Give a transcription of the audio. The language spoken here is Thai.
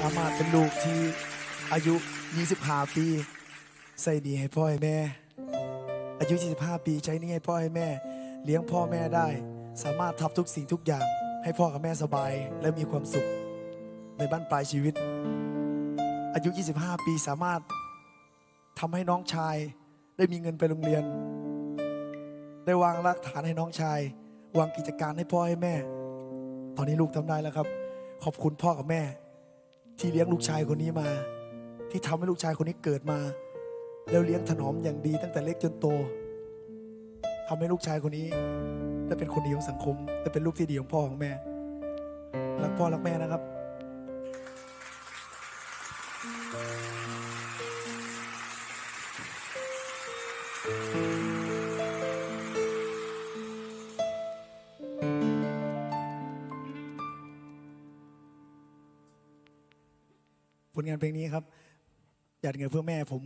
สามารถเป็นลูกที่อายุ 25 ปี ใส่ดีให้พ่อให้แม่ อายุ 25 ปีใช้นี่ให้พ่อให้แม่ เลี้ยงพ่อแม่ได้ สามารถทำทุกสิ่งทุกอย่าง ให้พ่อกับแม่สบายและมีความสุข ในบ้านปลายชีวิต อายุ 25 ปีสามารถทำให้น้องชายได้มีเงินไปโรงเรียน ได้วางรากฐานให้น้องชาย วางกิจการให้พ่อให้แม่ ตอนนี้ลูกทำได้แล้วครับ ขอบคุณพ่อกับแม่ ที่เลี้ยงลูกชายคนนี้มา ที่ทำให้ลูกชายคนนี้เกิดมา แล้วเลี้ยงถนอมอย่างดีตั้งแต่เล็กจนโตทำให้ลูกชายคนนี้ได้เป็นคนดีของสังคมได้เป็นลูกที่ดีของพ่อของแม่รักพ่อรักแม่นะครับ ผลงานเพลงนี้ครับหยาดเงินเพื่อแม่ผม